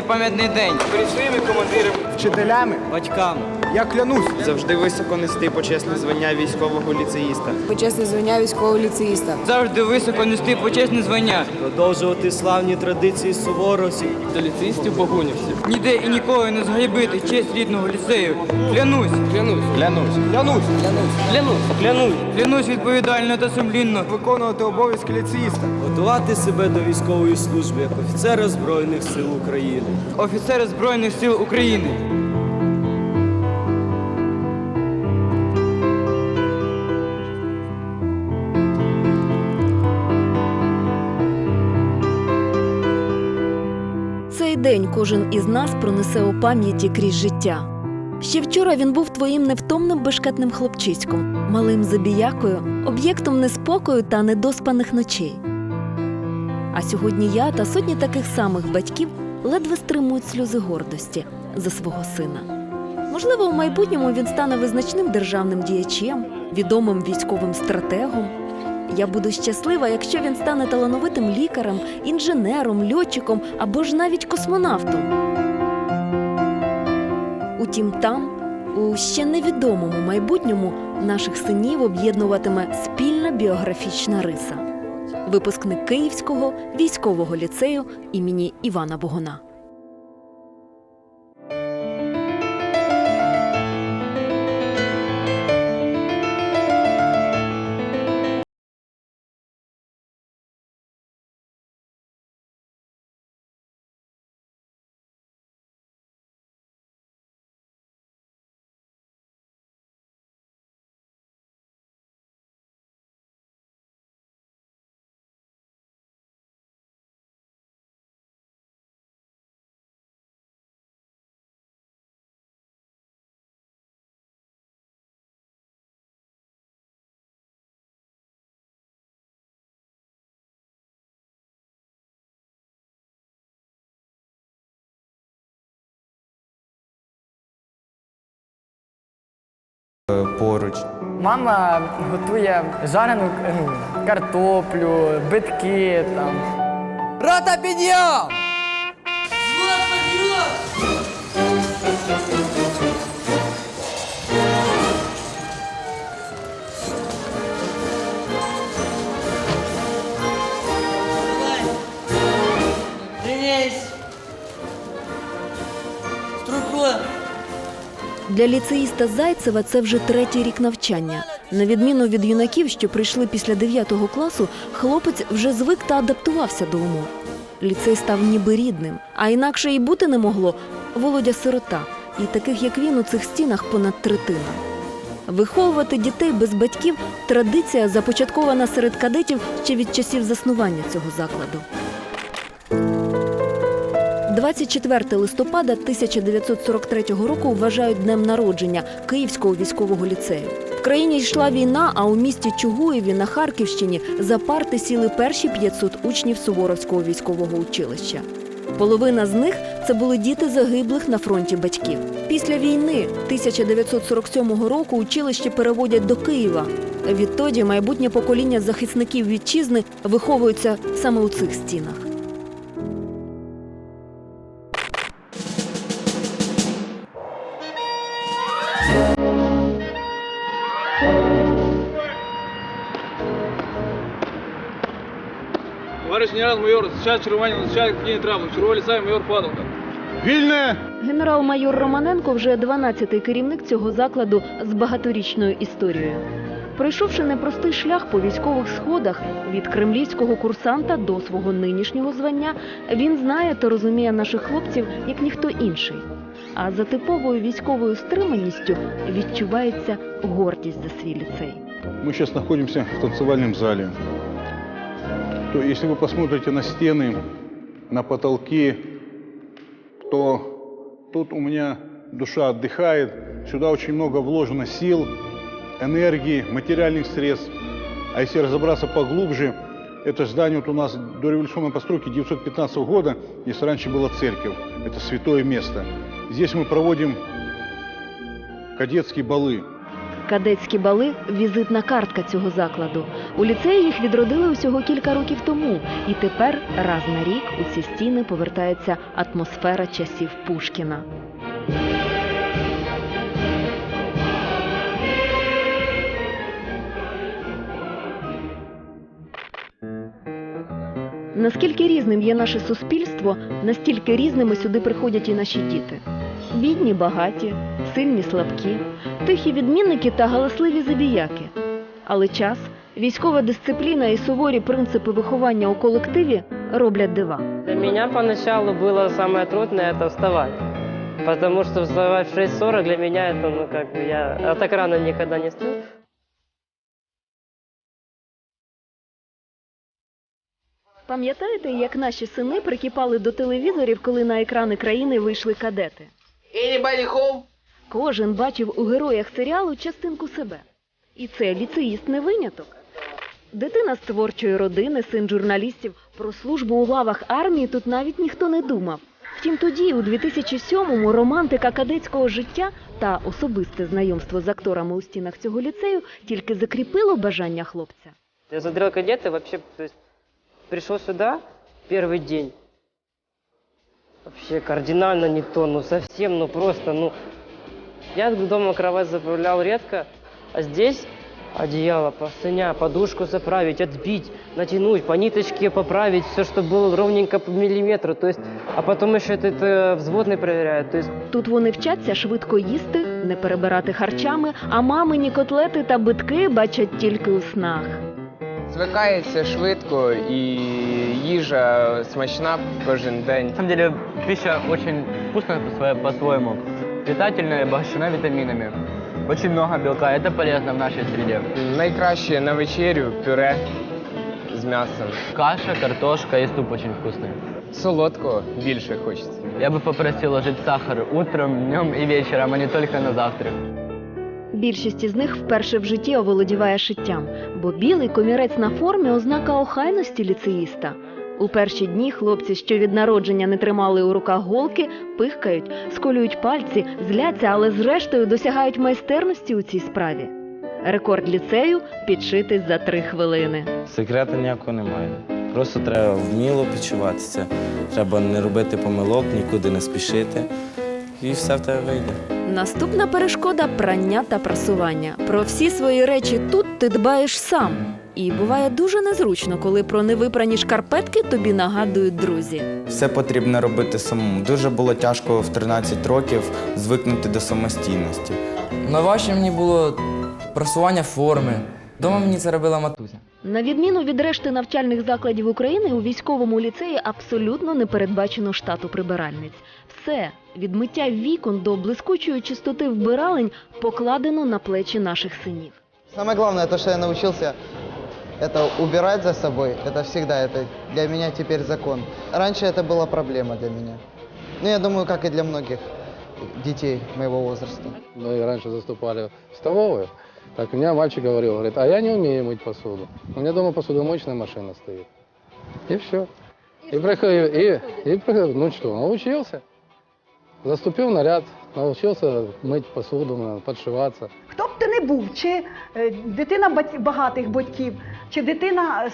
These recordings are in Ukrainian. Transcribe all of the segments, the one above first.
цей пам'ятний день. Перед своїми командирами, вчителями. Батьками. Я клянусь, завжди високо нести почесне звання військового ліцеїста. Почесне звання військового ліцеїста. Завжди високо нести почесне звання. продовжувати славні традиції суворості. До ліцеїстів богунівців. Ніде і ніколи не згайбити честь рідного ліцею. Клянусь. Клянусь. клянусь, клянусь Клянусь. Клянусь. Клянусь відповідально та сумлінно. виконувати обов'язки ліцеїста. Готувати себе до військової служби як офіцера Збройних сил України. Офіцери Збройних сил України. День кожен із нас пронесе у пам'яті крізь життя. Ще вчора він був твоїм невтомним бешкетним хлопчиськом, малим забіякою, об'єктом неспокою та недоспаних ночей. А сьогодні я та сотні таких самих батьків ледве стримують сльози гордості за свого сина. Можливо, у майбутньому він стане визначним державним діячем, відомим військовим стратегом. Я буду щаслива, якщо він стане талановитим лікарем, інженером, льотчиком або ж навіть космонавтом. Утім, там, у ще невідомому майбутньому, наших синів об'єднуватиме спільна біографічна риса. Випускник Київського військового ліцею імені Івана Богуна. Поруч. Мама готує жарену ну, картоплю, битки там. Рота підйом! Для ліцеїста Зайцева це вже третій рік навчання. На відміну від юнаків, що прийшли після 9 класу, хлопець вже звик та адаптувався до умов. Ліцей став ніби рідним, а інакше і бути не могло. Володя сирота, і таких як він у цих стінах понад третина. Виховувати дітей без батьків традиція, започаткована серед кадетів ще від часів заснування цього закладу. 24 листопада 1943 року вважають днем народження Київського військового ліцею. В країні йшла війна, а у місті Чугуєві на Харківщині за парти сіли перші 500 учнів Суворовського військового училища. Половина з них це були діти загиблих на фронті батьків. Після війни 1947 року училище переводять до Києва. Відтоді майбутнє покоління захисників вітчизни виховується саме у цих стінах. Генерал-майор, сейчас чергування начальник дії травми, черговий лісай майор Падалка. Генерал-майор Романенко вже 12-й керівник цього закладу з багаторічною історією. Пройшовши непростий шлях по військових сходах від кремлівського курсанта до свого нинішнього звання, він знає та розуміє наших хлопців як ніхто інший. А за типовою військовою стриманістю відчувається гордість за свій ліцей. Мы сейчас находимся в танцевальном зале. То если вы посмотрите на стены, на потолки, то тут у меня душа отдыхает. Сюда очень много вложено сил, энергии, материальных средств. А если разобраться поглубже, это здание вот у нас до революционной постройки 915 года, здесь раньше была церковь. Это святое место. Здесь мы проводим кадетские балы. Кадетські бали візитна картка цього закладу. У ліцеї їх відродили усього кілька років тому, і тепер раз на рік у ці стіни повертається атмосфера часів Пушкіна. Наскільки різним є наше суспільство, настільки різними сюди приходять і наші діти. Бідні, багаті, сильні, слабкі, тихі відмінники та галасливі забіяки. Але час, військова дисципліна і суворі принципи виховання у колективі роблять дива. Для меня поначалу было самое трудное это вставать. Потому что вставать в 6.40 для меня это, ну как бы я, я так рано никогда не встал. Пам'ятаєте, як наші сини прикипали до телевізорів, коли на екрани країни вийшли кадети? Кожен бачив у героях серіалу частинку себе. І це ліцеїст не виняток. Дитина з творчої родини, син журналістів, про службу у лавах армії тут навіть ніхто не думав. Втім, тоді, у 2007-му, романтика кадетського життя та особисте знайомство з акторами у стінах цього ліцею тільки закріпило бажання хлопця. Я смотрел кадеты, вообще, то есть, пришел сюда день. Вообще кардинально не то, ну совсем, ну просто, ну. Я дома кровать заправлял редко, а здесь одеяло, простыня, подушку заправить, отбить, натянуть, по ниточке поправить, все, что было ровненько по миллиметру. То есть, а потом еще этот э, взводный проверяет. То есть Тут вони вчаться швидко їсти, не перебирати харчами, а мамині котлети та битки бачать тільки у снах. Звикається швидко і їжа смачна кожен день. На самом деле пища очень вкусная по своей- по-своему, питательная, обогащена витаминами. Очень много белка, это полезно в нашей среде. Найкраще на вечерю пюре з м'ясом. Каша, картошка и суп очень вкусный. Солодкого більше хочеться. Я бы попросил ложить сахар утром, днем и вечером, а не только на завтрак. Більшість із них вперше в житті оволодіває шиттям, бо білий комірець на формі ознака охайності ліцеїста. У перші дні хлопці, що від народження не тримали у руках голки, пихкають, сколюють пальці, зляться, але зрештою досягають майстерності у цій справі. Рекорд ліцею підшитись за три хвилини. Секрету ніякого немає. Просто треба вміло почуватися. Треба не робити помилок, нікуди не спішити. І все в тебе вийде. Наступна перешкода прання та прасування. Про всі свої речі тут ти дбаєш сам. І буває дуже незручно, коли про невипрані шкарпетки тобі нагадують друзі. Все потрібно робити самому. Дуже було тяжко в 13 років звикнути до самостійності. Найважче мені було просування форми. Дома мені це робила матуся. На відміну від решти навчальних закладів України, у військовому ліцеї абсолютно не передбачено штату прибиральниць. Все від миття вікон до блискучої чистоти вбиралень покладено на плечі наших синів. Самое главное, то, что я научился, это убирать за собой. Это всегда, это для меня теперь закон. Раньше это была проблема для меня. Ну, я думаю, как и для многих детей моего возраста. Мы раньше заступали в столовую. Так, у меня мальчик говорил, говорит, а я не умею мыть посуду. У меня дома посудомоечная машина стоит. И все. И, проходил, и, и проходил. ну что, научился. Заступил в наряд, научился мыть посуду, подшиваться. Хто б ти не був, чи дитина бать- багатих батьків, чи дитина е,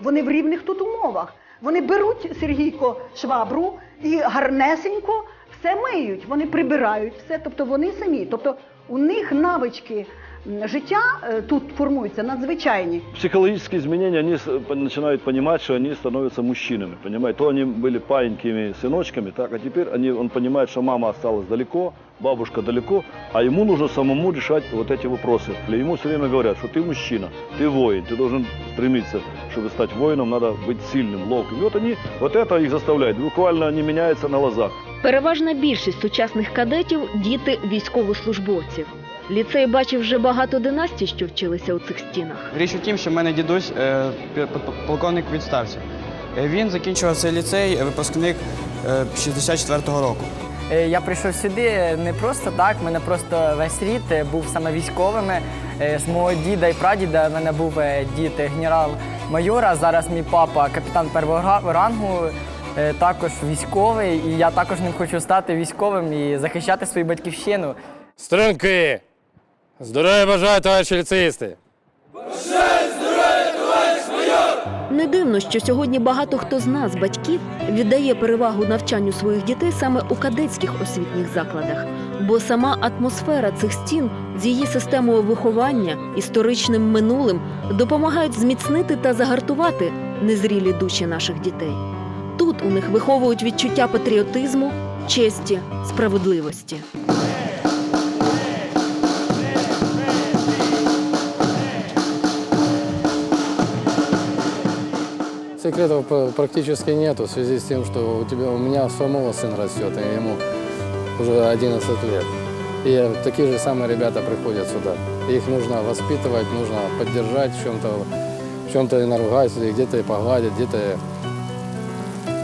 вони в рівних тут умовах. Вони беруть Сергійко швабру і гарнесенько все миють, вони прибирають все, тобто вони самі. Тобто у них навички життя е, тут формуються надзвичайні. Психологические изменения, они с- по- начинают понимать, что они становятся мужчинами, понимаете? То они были паинькими сыночками, так, а теперь они, он понимает, что мама осталась далеко, бабушка далеко, а ему нужно самому решать вот эти вопросы. И ему все время говорят, что ты мужчина, ты воин, ты должен стремиться, чтобы стать воином, надо быть сильным, ловким. И вот они, вот это их заставляет, буквально они меняются на глазах. Переважна більшість сучасних кадетів діти військовослужбовців. Ліцей бачив вже багато династій, що вчилися у цих стінах. Річ у тім, що в мене дідусь е, полковник у відставці. Е, Він закінчував цей ліцей, е, випускник 64-го року. Я прийшов сюди не просто так, в мене просто весь рід був саме військовими. З мого діда і прадіда в мене був дід е, генерал-майор, а зараз мій папа капітан первого рангу, також військовий. І я також ним хочу стати військовим і захищати свою батьківщину. Струнки! Здоров'я бажаю, товариші ліцеїсти! Не дивно, що сьогодні багато хто з нас, батьків, віддає перевагу навчанню своїх дітей саме у кадетських освітніх закладах, бо сама атмосфера цих стін з її системою виховання, історичним минулим допомагають зміцнити та загартувати незрілі душі наших дітей. Тут у них виховують відчуття патріотизму, честі, справедливості. Секретов практически нету в связи с тем, что у тебя у меня самого сын растет, и ему уже 11 лет. И такие же самые ребята приходят сюда. Их нужно воспитывать, нужно поддержать в чем-то, в чем-то и наругать, и где-то и погладить, где-то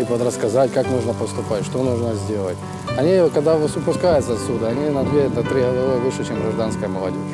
и, подрассказать, как нужно поступать, что нужно сделать. Они, когда выпускаются отсюда, они на две, на три головы выше, чем гражданская молодежь.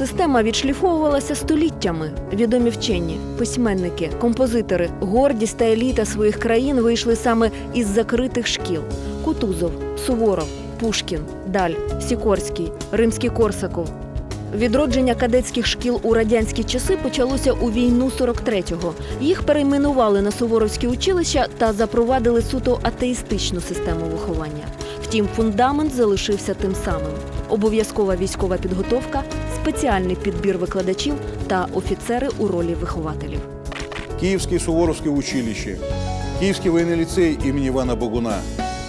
Система відшліфовувалася століттями. Відомі вчені, письменники, композитори, гордість та еліта своїх країн вийшли саме із закритих шкіл: Кутузов, Суворов, Пушкін, Даль, Сікорський, Римський Корсаков. Відродження кадетських шкіл у радянські часи почалося у війну 43-го. Їх перейменували на суворовські училища та запровадили суто атеїстичну систему виховання. Втім, фундамент залишився тим самим: обов'язкова військова підготовка, спеціальний підбір викладачів та офіцери у ролі вихователів. Киевские Суворовские училища, Киевский военный лицей имени Ивана Богуна.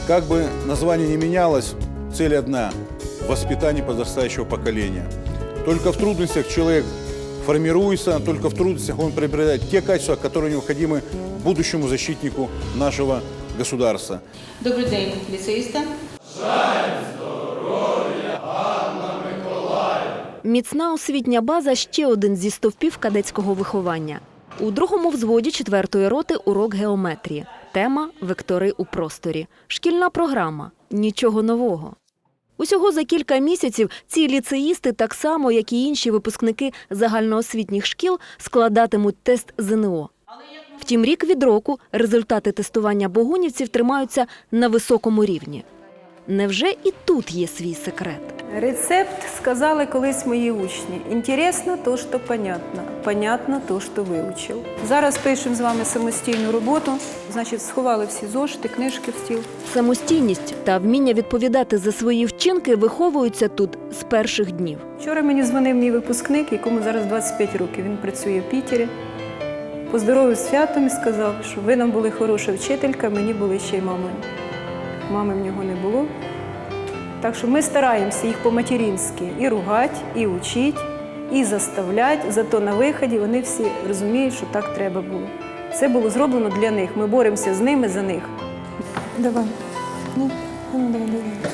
Как бы название не менялось, цель одна – воспитание подрастающего поколения. Только в трудностях человек формируется, только в трудностях он приобретает те качества, которые необходимы будущему защитнику нашего государства. Добрий день, ліцеїста. Міцна освітня база ще один зі стовпів кадетського виховання. У другому взводі четвертої роти урок геометрії. Тема вектори у просторі. Шкільна програма. Нічого нового. Усього за кілька місяців ці ліцеїсти, так само як і інші випускники загальноосвітніх шкіл, складатимуть тест ЗНО. Втім, рік від року результати тестування богунівців тримаються на високому рівні. Невже і тут є свій секрет? Рецепт сказали колись мої учні. Інтересно то, що понятно. Понятно то, що вивчив. Зараз пишемо з вами самостійну роботу. Значить, сховали всі зошити, книжки в стіл. Самостійність та вміння відповідати за свої вчинки виховуються тут з перших днів. Вчора мені дзвонив мій випускник, якому зараз 25 років. Він працює в Пітері. Поздоровив святом і сказав, що ви нам були хороша вчителька, мені були ще й мамою. Мами в нього не було. Так що ми стараємося їх по-материнськи і ругати, і учити, і заставляти. Зато на виході вони всі розуміють, що так треба було. Це було зроблено для них. Ми боремося з ними за них. Давай. Ну, ну, давай, давай.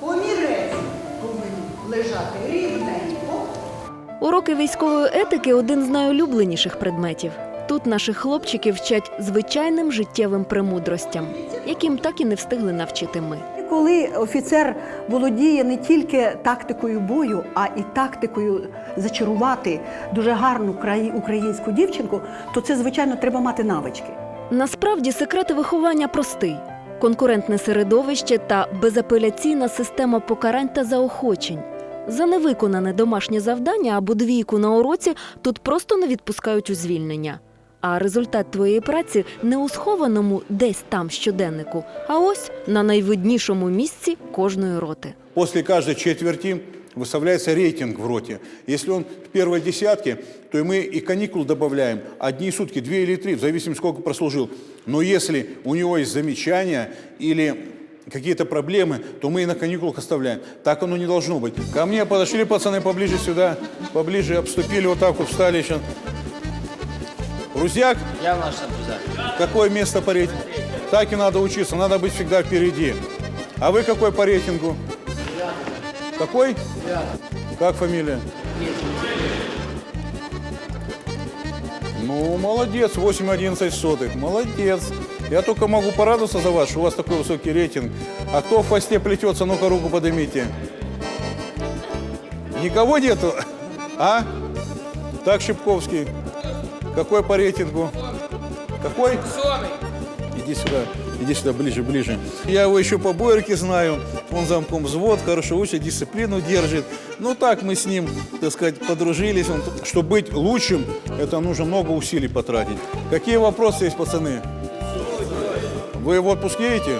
Помірець повинен лежати рівненько. Уроки військової етики один з найулюбленіших предметів. Тут наших хлопчиків вчать звичайним життєвим премудростям, яким так і не встигли навчити ми. Коли офіцер володіє не тільки тактикою бою, а і тактикою зачарувати дуже гарну краї- українську дівчинку, то це звичайно треба мати навички. Насправді секрет виховання простий: конкурентне середовище та безапеляційна система покарань та заохочень. За невиконане домашнє завдання або двійку на уроці тут просто не відпускають у звільнення А результат твоєї праці не у схованому десь там щоденнику, а ось на найвиднішому місці кожної роти. После каждой четверти выставляется рейтинг в роте. Если он в первой десятке, то и мы и каникул добавляем. Одни сутки, две или три, в зависимости, сколько прослужил. Но если у него есть замечания или какие-то проблемы, то мы и на каникулах оставляем. Так оно не должно быть. Ко мне подошли пацаны поближе сюда, поближе, обступили вот так вот, встали сейчас. Рузяк? Я наш друзяк. Какое место по рейтингу? Так и надо учиться, надо быть всегда впереди. А вы какой по рейтингу? Какой? Как фамилия? Ну, молодец, 8,11 сотых. Молодец. Я только могу порадоваться за вас, что у вас такой высокий рейтинг. А кто в хвосте плетется, ну-ка руку поднимите. Никого нету? А? Так, Шипковский. Какой по рейтингу? Какой? Иди сюда. Иди сюда, ближе, ближе. Я его еще по бойерке знаю. Он замком взвод, хорошо учит, дисциплину держит. Ну так мы с ним, так сказать, подружились. Он, чтобы быть лучшим, это нужно много усилий потратить. Какие вопросы есть, пацаны? Вы в отпуск едете?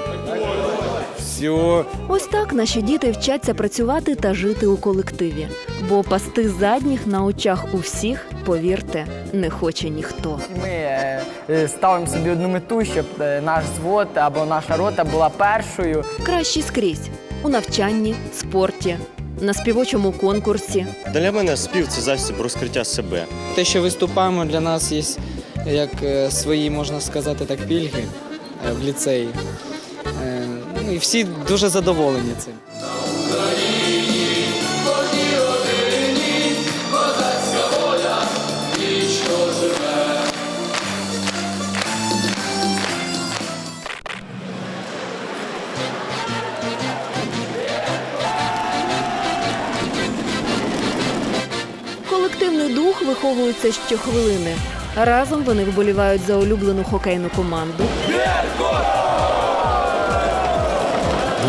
Все. Ось так наші діти вчаться працювати та жити у колективі. Бо пасти задніх на очах у всіх, повірте, не хоче ніхто. Ми е, е, ставимо собі одну мету, щоб е, наш звод або наша рота була першою. Кращі скрізь у навчанні, спорті, на співочому конкурсі. Для мене спів це засіб розкриття себе. Те, що виступаємо, для нас є як е, свої, можна сказати, так, пільги е, в ліцеї. Ну і всі дуже задоволені цим. Колективний дух виховується щохвилини. Разом вони вболівають за улюблену хокейну команду.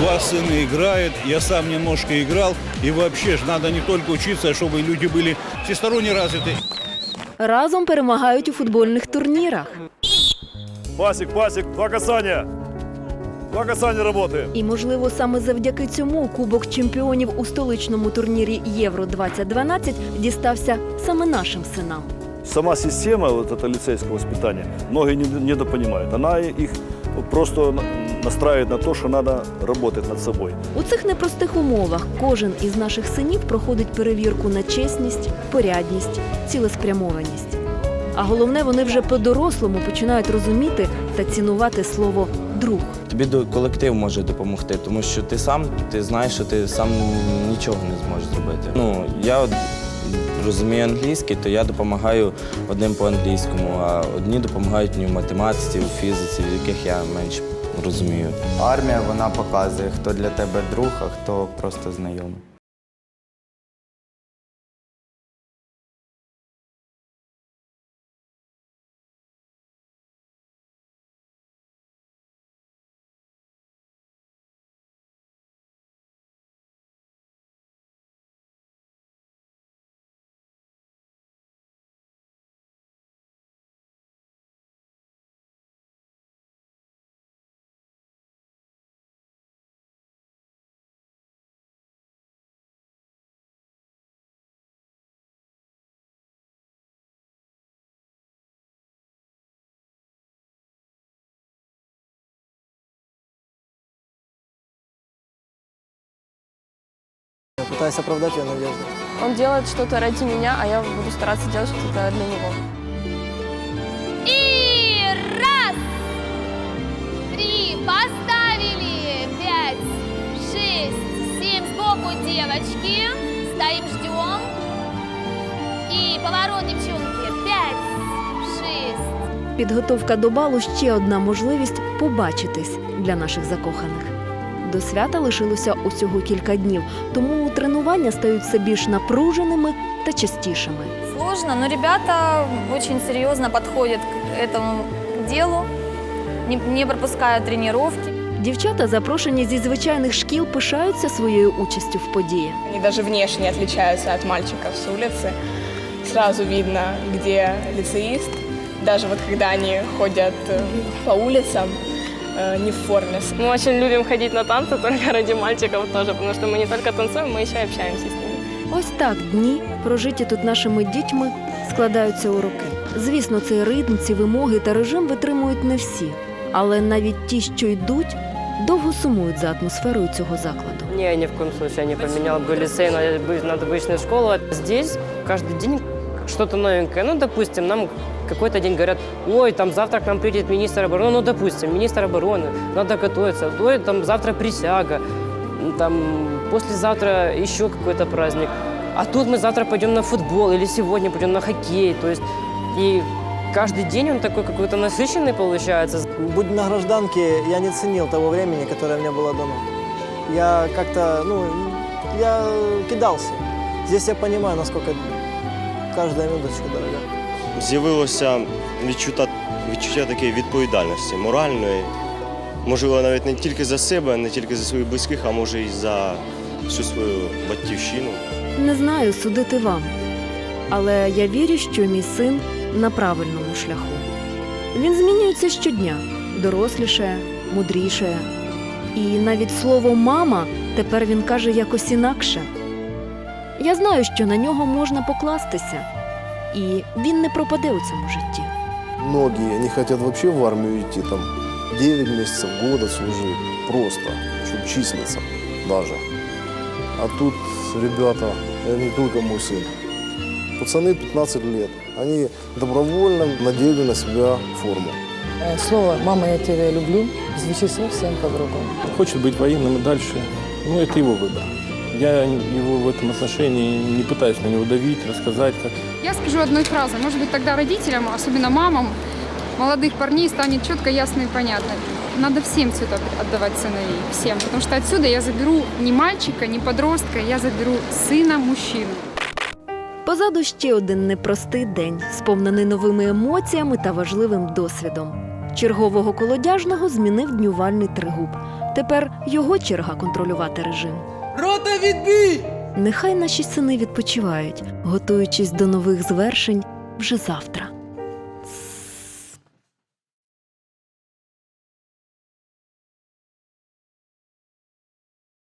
Два сына играют, я сам немножко играл. И вообще ж надо не только учиться, а чтобы люди были всесторонне развиты. Разом перемагають у футбольних турнірах. Пасик, пасик, два касания. Два касания работаем. І, можливо, саме завдяки цьому Кубок чемпіонів у столичному турнірі Євро 2012 дістався саме нашим синам. Сама система вот это лицейского воспитания многие не- недопонимают. Она их просто на- настраивает на то, что надо работать над собой. У цих непростих умовах кожен із наших синів проходить перевірку на чесність, порядність, цілеспрямованість. А головне, вони вже по-дорослому починають розуміти та цінувати слово друг. Тобі до- колектив може допомогти, тому що ти сам ти знаєш, що ти сам нічого не зможеш зробити. Ну я розумію англійський, то я допомагаю одним по англійському, а одні допомагають мені в математиці, у фізиці, в яких я менш розумію. Армія вона показує, хто для тебе друг, а хто просто знайомий. Пытаюсь оправдать ее надежду. Он делает что-то ради меня, а я буду стараться делать что-то для него. И раз, три, поставили, пять, шесть, семь, сбоку девочки, стоим, ждем. И поворот, девчонки, пять, шесть, Підготовка до балу ще одна можливість побачитись для наших закоханих. До свята лишилося усього кілька днів, тому тренування стають все більш напруженими та частішими. Сложно, но ребята очень серьезно подходят к этому делу, не, не пропускают тренировки. Дівчата, запрошені зі звичайних шкіл, пишаються своєю участю в події. Они даже внешне отличаются от мальчиков с улицы. Сразу видно, где лицеист. Даже вот когда они ходят э, по улицам, э, не в форме. Мы очень любим ходить на танцы только ради мальчиков тоже, потому что мы не только танцуем, мы еще и общаемся с ними. Ось так дні, прожиті тут нашими дітьми, складаються у роки. Звісно, цей ритм, ці вимоги та режим витримують не всі, але навіть ті, що йдуть, довго сумують за атмосферою цього закладу. Не, ни в коем случае не поменял бы лицей на, обы- на обычную школу. Здесь каждый день что-то новенькое. Ну, допустим, нам какой-то день говорят, ой, там завтра к нам придет министр обороны. Ну, допустим, министр обороны, надо готовиться. Ой, там завтра присяга. Там послезавтра еще какой-то праздник. А тут мы завтра пойдем на футбол или сегодня пойдем на хоккей. То есть и каждый день он такой какой-то насыщенный получается. Будь на гражданке, я не ценил того времени, которое мне было дано. Я как-то, ну, я кидался. Здесь я понимаю, насколько каждая минуточка дорога. З'явилося відчуття, відчуття такої відповідальності, моральної можливо, навіть не тільки за себе, не тільки за своїх близьких, а може і за всю свою батьківщину. Не знаю, судити вам. Але я вірю, що мій син на правильному шляху. Він змінюється щодня, дорослішає, мудрішає. І навіть слово мама тепер він каже якось інакше. Я знаю, що на нього можна покластися, і він не пропаде у цьому житті. Многие не хотят вообще в армию идти, там 9 месяцев, года служить, просто, чтобы числиться даже. А тут ребята, это не только мой сын, пацаны 15 лет, они добровольно надели на себя форму. Слово «мама, я тебя люблю» звучит совсем по-другому. Хочет быть военным и дальше, ну это его выбор. Я его в этом отношении не пытаюсь на него давить, рассказать, как Я скажу одной фразой. Может быть, тогда родителям, особенно мамам, молодых парней станет четко, ясно и понятно. Надо всем цветок отдавать сыновей. Всем. Потому что отсюда я заберу не мальчика, не подростка, я заберу сына мужчину. Позаду ще один непростий день, сповнений новими емоціями та важливим досвідом. Чергового колодяжного змінив днювальний тригуб. Тепер його черга контролювати режим. Рота відбій! Нехай наші сини відпочивають, готуючись до нових звершень вже завтра.